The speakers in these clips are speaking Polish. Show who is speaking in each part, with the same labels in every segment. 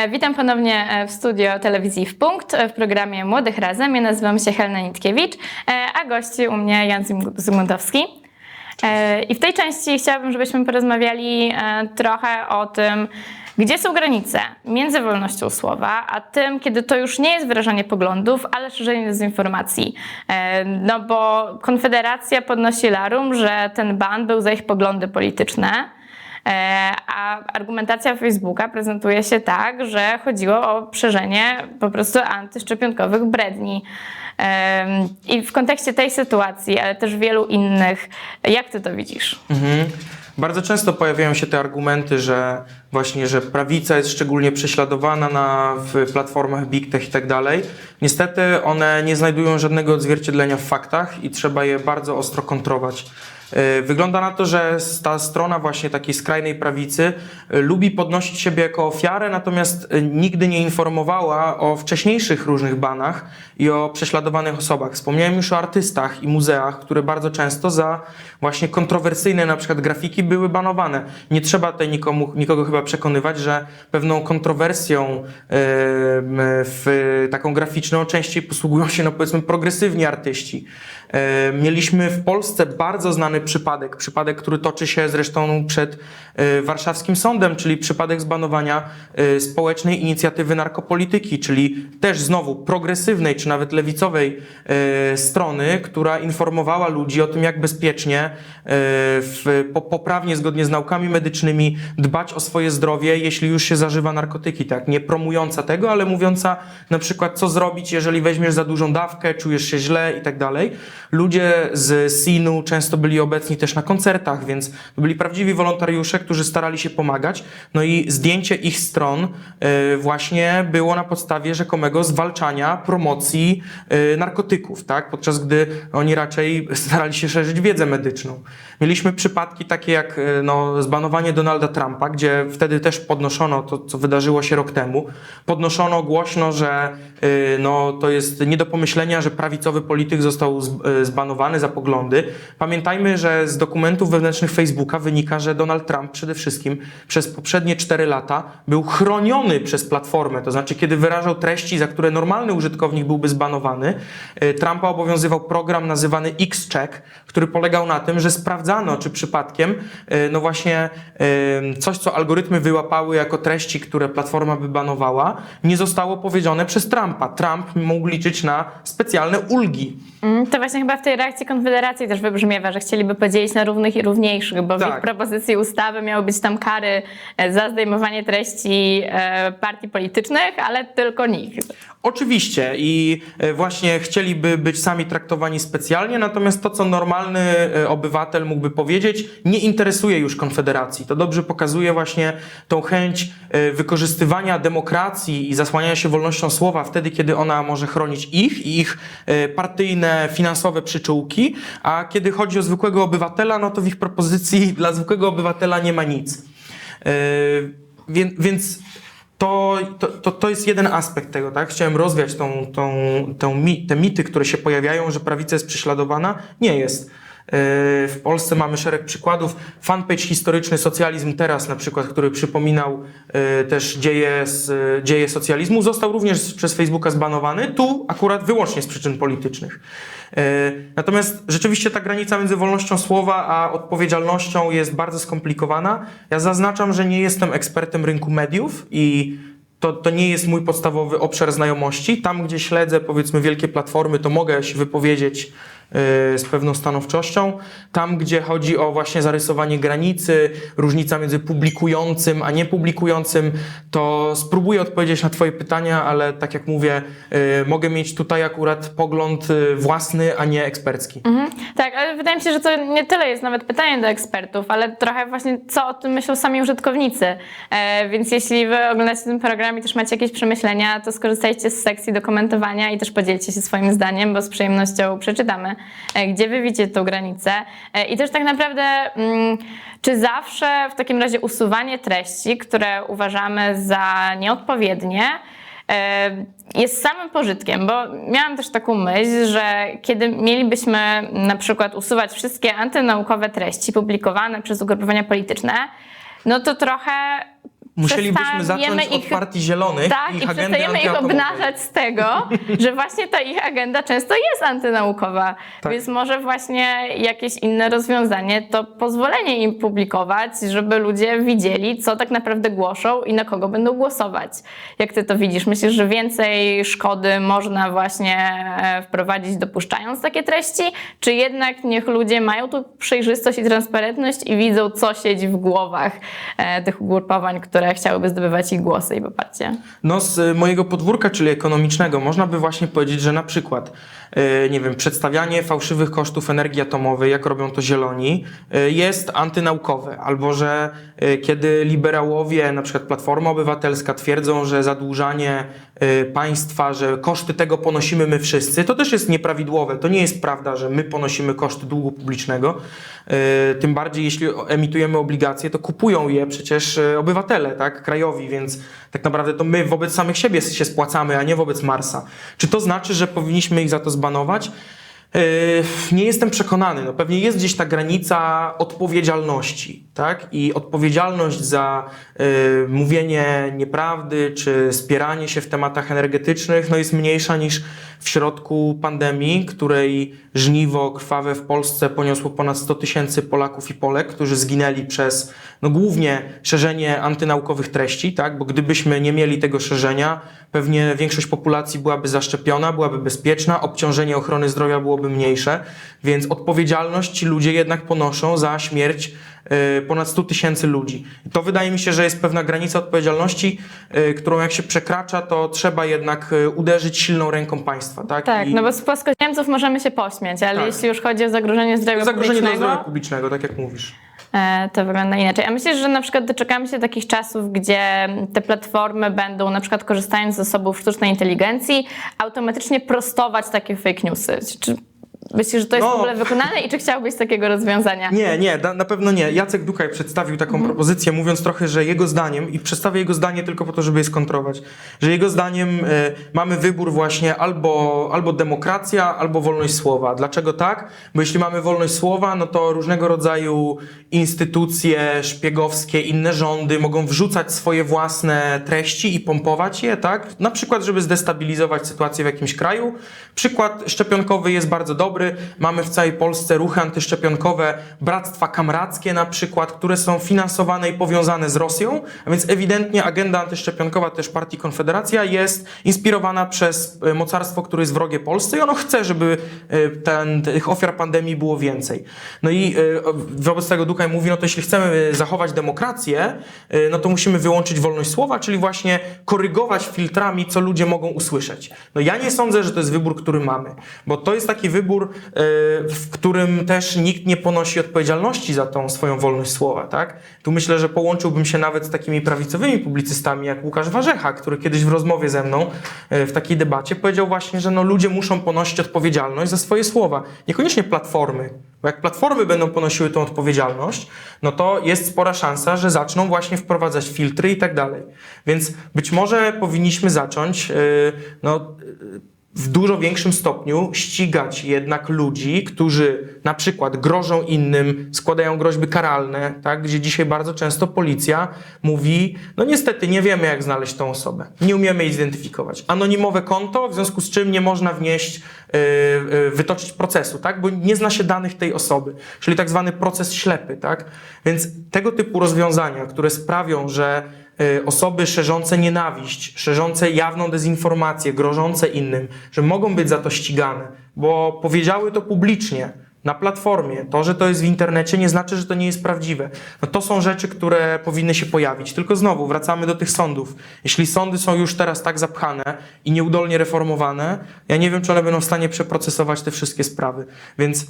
Speaker 1: E, Witam ponownie e, w studio telewizji w Punkt e, w programie Młodych Razem. Ja nazywam się Helena Nitkiewicz, a gości u mnie Jan Zygm- Zygmuntowski. I w tej części chciałabym, żebyśmy porozmawiali trochę o tym, gdzie są granice między wolnością słowa, a tym, kiedy to już nie jest wyrażanie poglądów, ale szerzenie dezinformacji. No bo Konfederacja podnosi larum, że ten ban był za ich poglądy polityczne. E, A argumentacja Facebooka prezentuje się tak, że chodziło o szerzenie po prostu antyszczepionkowych bredni. I w kontekście tej sytuacji, ale też wielu innych, jak ty to widzisz?
Speaker 2: Mhm. Bardzo często pojawiają się te argumenty, że właśnie, że prawica jest szczególnie prześladowana na, w platformach big tech i tak dalej. Niestety one nie znajdują żadnego odzwierciedlenia w faktach i trzeba je bardzo ostro kontrować. Yy, Wygląda na to, że ta strona właśnie takiej skrajnej prawicy yy, lubi podnosić siebie jako ofiarę, natomiast yy, nigdy nie informowała o wcześniejszych różnych banach i o prześladowanych osobach. Wspomniałem już o artystach i muzeach, które bardzo często za właśnie kontrowersyjne na przykład grafiki były banowane. Nie trzeba tutaj nikomu, nikogo chyba przekonywać, że pewną kontrowersją yy, w taką graficzną częściej posługują się no powiedzmy progresywni artyści. Yy, Mieliśmy w Polsce bardzo znany przypadek, przypadek, który toczy się zresztą przed warszawskim sądem, czyli przypadek zbanowania społecznej inicjatywy narkopolityki, czyli też znowu progresywnej czy nawet lewicowej strony, która informowała ludzi o tym, jak bezpiecznie, w, po, poprawnie, zgodnie z naukami medycznymi dbać o swoje zdrowie, jeśli już się zażywa narkotyki, tak? Nie promująca tego, ale mówiąca na przykład, co zrobić, jeżeli weźmiesz za dużą dawkę, czujesz się źle i tak dalej. Ludzie z SIN-u często byli obecni też na koncertach, więc byli prawdziwi wolontariusze, którzy starali się pomagać. No i zdjęcie ich stron y, właśnie było na podstawie rzekomego zwalczania promocji y, narkotyków, tak? Podczas gdy oni raczej starali się szerzyć wiedzę medyczną. Mieliśmy przypadki takie jak y, no, zbanowanie Donalda Trumpa, gdzie wtedy też podnoszono to, co wydarzyło się rok temu. Podnoszono głośno, że y, no, to jest nie do pomyślenia, że prawicowy polityk został y, zbanowany za poglądy. Pamiętajmy, że z dokumentów wewnętrznych Facebooka wynika, że Donald Trump przede wszystkim przez poprzednie 4 lata był chroniony przez platformę. To znaczy, kiedy wyrażał treści, za które normalny użytkownik byłby zbanowany, Trumpa obowiązywał program nazywany X-Check, który polegał na tym, że sprawdzano, czy przypadkiem, no właśnie, y, coś, co algorytmy wyłapały jako treści, które platforma by banowała, nie zostało powiedziane przez Trumpa. Trump mógł liczyć na specjalne ulgi.
Speaker 1: Mm, To właśnie chyba w tej reakcji Konfederacji też wybrzmiewa, że chcieliby podzielić na równych i równiejszych, bo w
Speaker 2: Tak.
Speaker 1: ich propozycji ustawy miały być tam kary e, za zdejmowanie treści e, partii politycznych, ale tylko nich.
Speaker 2: Oczywiście i e, właśnie chcieliby być sami traktowani specjalnie, natomiast to, co normalny e, obywatel mógłby powiedzieć, nie interesuje już Konfederacji. To dobrze pokazuje właśnie tą chęć e, wykorzystywania demokracji i zasłaniania się wolnością słowa wtedy, kiedy ona może chronić ich i ich e, partyjne, finansowe przyczółki, a kiedy chodzi o zwykłego obywatela, no to w ich propozycji dla zwykłego obywatela nie ma nic. E, Więc, to, to, to, jest jeden aspekt tego, tak? Chciałem rozwiać tą, tą, tą te mity, które się pojawiają, że prawica jest prześladowana. Nie jest. Yy, W Polsce mamy szereg przykładów. Fanpage historyczny Socjalizm Teraz, na przykład, który przypominał yy, też dzieje, z, dzieje socjalizmu, został również przez Facebooka zbanowany. Tu akurat wyłącznie z przyczyn politycznych. Yy, Natomiast rzeczywiście ta granica między wolnością słowa a odpowiedzialnością jest bardzo skomplikowana. Ja zaznaczam, że nie jestem ekspertem rynku mediów i to, to nie jest mój podstawowy obszar znajomości. Tam, gdzie śledzę, powiedzmy, wielkie platformy, to mogę się wypowiedzieć yy, z pewną stanowczością. Tam, gdzie chodzi o właśnie zarysowanie granicy, różnica między publikującym a niepublikującym, to spróbuję odpowiedzieć na Twoje pytania, ale tak jak mówię, yy, mogę mieć tutaj akurat pogląd yy, własny, a nie ekspercki.
Speaker 1: Mhm. Tak, ale wydaje mi się, że to nie tyle jest nawet pytanie do ekspertów, ale trochę właśnie co o tym myślą sami użytkownicy. E, więc jeśli wy oglądacie ten program i też macie jakieś przemyślenia, to skorzystajcie z sekcji do komentowania i też podzielcie się swoim zdaniem, bo z przyjemnością przeczytamy, gdzie wy widzicie tą granicę. E, I też tak naprawdę, mm, czy zawsze w takim razie usuwanie treści, które uważamy za nieodpowiednie, e, jest samym pożytkiem, bo miałam też taką myśl, że kiedy mielibyśmy na przykład usuwać wszystkie antynaukowe treści publikowane przez ugrupowania polityczne, no to trochę
Speaker 2: Musielibyśmy zacząć od
Speaker 1: ich-
Speaker 2: partii zielonych
Speaker 1: Tak,
Speaker 2: i
Speaker 1: przestajemy ich obnażać z tego, że właśnie ta ich agenda często jest antynaukowa.
Speaker 2: Tak.
Speaker 1: Więc może właśnie jakieś inne rozwiązanie to pozwolenie im publikować, żeby ludzie widzieli, co tak naprawdę głoszą i na kogo będą głosować. Jak ty to widzisz? Myślisz, że więcej szkody można właśnie e, wprowadzić dopuszczając takie treści? Czy jednak niech ludzie mają tu przejrzystość i transparentność i widzą, co siedzi w głowach e, tych ugrupowań, które chciałyby zdobywać ich głosy i poparcie?
Speaker 2: No z mojego podwórka, czyli ekonomicznego, można by właśnie powiedzieć, że na przykład, nie wiem, przedstawianie fałszywych kosztów energii atomowej, jak robią to zieloni, y, jest antynaukowe. Albo, że y, kiedy liberałowie, na przykład Platforma Obywatelska twierdzą, że zadłużanie państwa, że koszty tego ponosimy my wszyscy, to też jest nieprawidłowe. To nie jest prawda, że my ponosimy koszty długu publicznego. Tym bardziej, jeśli emitujemy obligacje, to kupują je przecież obywatele, tak, krajowi, więc tak naprawdę to my wobec samych siebie się spłacamy, a nie wobec Marsa. Czy to znaczy, że powinniśmy ich za to zbanować? Yy, Nie jestem przekonany. No pewnie jest gdzieś ta granica odpowiedzialności, tak? I odpowiedzialność za yy, mówienie nieprawdy czy spieranie się w tematach energetycznych no jest mniejsza niż w środku pandemii, której żniwo krwawe w Polsce poniosło ponad 100 tysięcy Polaków i Polek, którzy zginęli przez no głównie szerzenie antynaukowych treści, tak? Bo gdybyśmy nie mieli tego szerzenia, pewnie większość populacji byłaby zaszczepiona, byłaby bezpieczna, obciążenie ochrony zdrowia byłoby mniejsze, więc odpowiedzialność ci ludzie jednak ponoszą za śmierć y, ponad 100 tysięcy ludzi. To wydaje mi się, że jest pewna granica odpowiedzialności, y, którą jak się przekracza, to trzeba jednak y, uderzyć silną ręką państwa, tak?
Speaker 1: Tak,
Speaker 2: I
Speaker 1: no bo z płaskoziemców możemy się pośmiać, ale
Speaker 2: Tak.
Speaker 1: jeśli już chodzi o zagrożenie zdrowia
Speaker 2: zagrożenie
Speaker 1: publicznego,
Speaker 2: zdrowia publicznego, tak jak mówisz.
Speaker 1: e, to wygląda inaczej. A myślisz, że na przykład doczekamy się takich czasów, gdzie te platformy będą na przykład korzystając z zasobów sztucznej inteligencji automatycznie prostować takie fake newsy? Czy myślisz, że to jest
Speaker 2: No.
Speaker 1: w ogóle wykonane i czy chciałbyś takiego rozwiązania?
Speaker 2: Nie, nie, na pewno nie. Jacek Dukaj przedstawił taką
Speaker 1: Mhm.
Speaker 2: propozycję, mówiąc trochę, że jego zdaniem, i przedstawię jego zdanie tylko po to, żeby je skontrować, że jego zdaniem e, mamy wybór właśnie albo, albo demokracja, albo wolność słowa. Dlaczego tak? Bo jeśli mamy wolność słowa, no to różnego rodzaju instytucje szpiegowskie, inne rządy mogą wrzucać swoje własne treści i pompować je, tak? Na przykład, żeby zdestabilizować sytuację w jakimś kraju. Przykład szczepionkowy jest bardzo dobry. Mamy w całej Polsce ruchy antyszczepionkowe, bractwa kamrackie na przykład, które są finansowane i powiązane z Rosją, a więc ewidentnie agenda antyszczepionkowa też partii Konfederacja jest inspirowana przez e, mocarstwo, które jest wrogie Polsce i ono chce, żeby e, ten, tych ofiar pandemii było więcej. No i e, wobec tego Dukaj mówi, no to jeśli chcemy zachować demokrację, no to musimy wyłączyć wolność słowa, czyli właśnie korygować filtrami, co ludzie mogą usłyszeć. No ja nie sądzę, że to jest wybór, który mamy, bo to jest taki wybór, w którym też nikt nie ponosi odpowiedzialności za tą swoją wolność słowa, tak? Tu myślę, że połączyłbym się nawet z takimi prawicowymi publicystami, jak Łukasz Warzecha, który kiedyś w rozmowie ze mną e, w takiej debacie powiedział właśnie, że no ludzie muszą ponosić odpowiedzialność za swoje słowa. Niekoniecznie platformy, bo jak platformy będą ponosiły tą odpowiedzialność, no to jest spora szansa, że zaczną właśnie wprowadzać filtry i tak dalej. Więc być może powinniśmy zacząć, yy, no, w dużo większym stopniu ścigać jednak ludzi, którzy na przykład grożą innym, składają groźby karalne, tak, gdzie dzisiaj bardzo często policja mówi, no niestety nie wiemy jak znaleźć tą osobę, nie umiemy jej zidentyfikować. Anonimowe konto, w związku z czym nie można wnieść, yy, yy, wytoczyć procesu, tak, bo nie zna się danych tej osoby, czyli tak zwany proces ślepy, tak. Więc tego typu rozwiązania, które sprawią, że osoby szerzące nienawiść, szerzące jawną dezinformację, grożące innym, że mogą być za to ścigane, bo powiedziały to publicznie. Na platformie. To, że to jest w internecie, nie znaczy, że to nie jest prawdziwe. No to są rzeczy, które powinny się pojawić. Tylko znowu wracamy do tych sądów. Jeśli sądy są już teraz tak zapchane i nieudolnie reformowane, ja nie wiem, czy one będą w stanie przeprocesować te wszystkie sprawy. Więc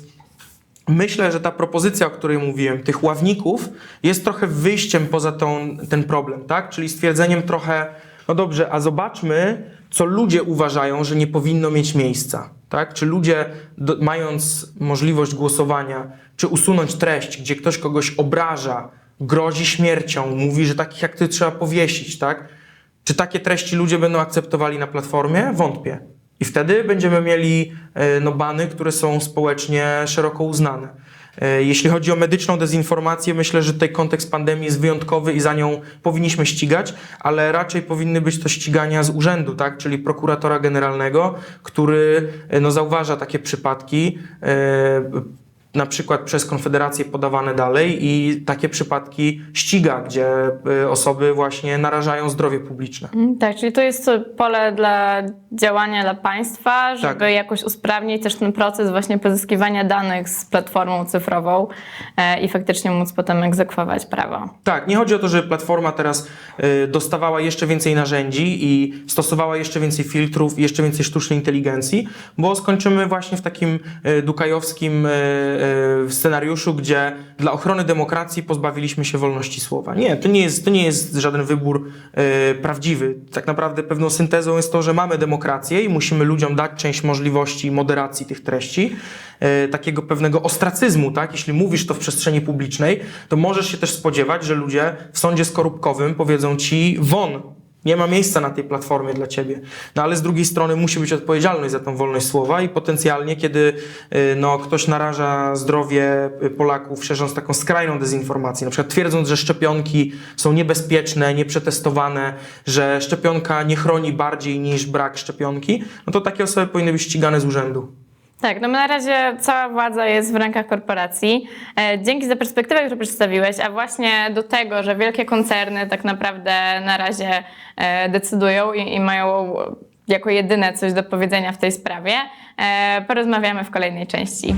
Speaker 2: Myślę, że ta propozycja, o której mówiłem, tych ławników, jest trochę wyjściem poza tą, ten problem, tak? Czyli stwierdzeniem trochę, no dobrze, a zobaczmy, co ludzie uważają, że nie powinno mieć miejsca, tak? Czy ludzie, do, mając możliwość głosowania, czy usunąć treść, gdzie ktoś kogoś obraża, grozi śmiercią, mówi, że takich jak ty trzeba powiesić, tak? Czy takie treści ludzie będą akceptowali na platformie? Wątpię. I wtedy będziemy mieli e, no, bany, które są społecznie szeroko uznane. E, Jeśli chodzi o medyczną dezinformację, myślę, że tutaj kontekst pandemii jest wyjątkowy i za nią powinniśmy ścigać, ale raczej powinny być to ścigania z urzędu, tak? czyli prokuratora generalnego, który e, no, zauważa takie przypadki. Na przykład przez Konfederację podawane dalej i takie przypadki ściga, gdzie y, osoby właśnie narażają zdrowie publiczne.
Speaker 1: Mm, Tak, czyli to jest pole dla działania dla państwa, żeby
Speaker 2: Tak.
Speaker 1: jakoś usprawnić też ten proces właśnie pozyskiwania danych z platformą cyfrową e, i faktycznie móc potem egzekwować prawo.
Speaker 2: Tak, nie chodzi o to, że Platforma teraz y, dostawała jeszcze więcej narzędzi i stosowała jeszcze więcej filtrów i jeszcze więcej sztucznej inteligencji, bo skończymy właśnie w takim y, dukajowskim y, y, scenariuszu, gdzie dla ochrony demokracji pozbawiliśmy się wolności słowa. Nie, to nie jest, to nie jest żaden wybór y, prawdziwy. Tak naprawdę pewną syntezą jest to, że mamy demokrację i musimy ludziom dać część możliwości moderacji tych treści, y, takiego pewnego ostracyzmu, tak? Jeśli mówisz to w przestrzeni publicznej, to możesz się też spodziewać, że ludzie w sądzie skorupkowym powiedzą ci won. Nie ma miejsca na tej platformie dla ciebie. No ale z drugiej strony musi być odpowiedzialność za tą wolność słowa i potencjalnie, kiedy y, no, ktoś naraża zdrowie y, Polaków, szerząc taką skrajną dezinformację, na przykład twierdząc, że szczepionki są niebezpieczne, nieprzetestowane, że szczepionka nie chroni bardziej niż brak szczepionki, no to takie osoby powinny być ścigane z urzędu.
Speaker 1: Tak, no na razie cała władza jest w rękach korporacji. E, Dzięki za perspektywę, którą przedstawiłeś, a właśnie do tego, że wielkie koncerny tak naprawdę na razie e, decydują i, i mają jako jedyne coś do powiedzenia w tej sprawie, e, porozmawiamy w kolejnej części.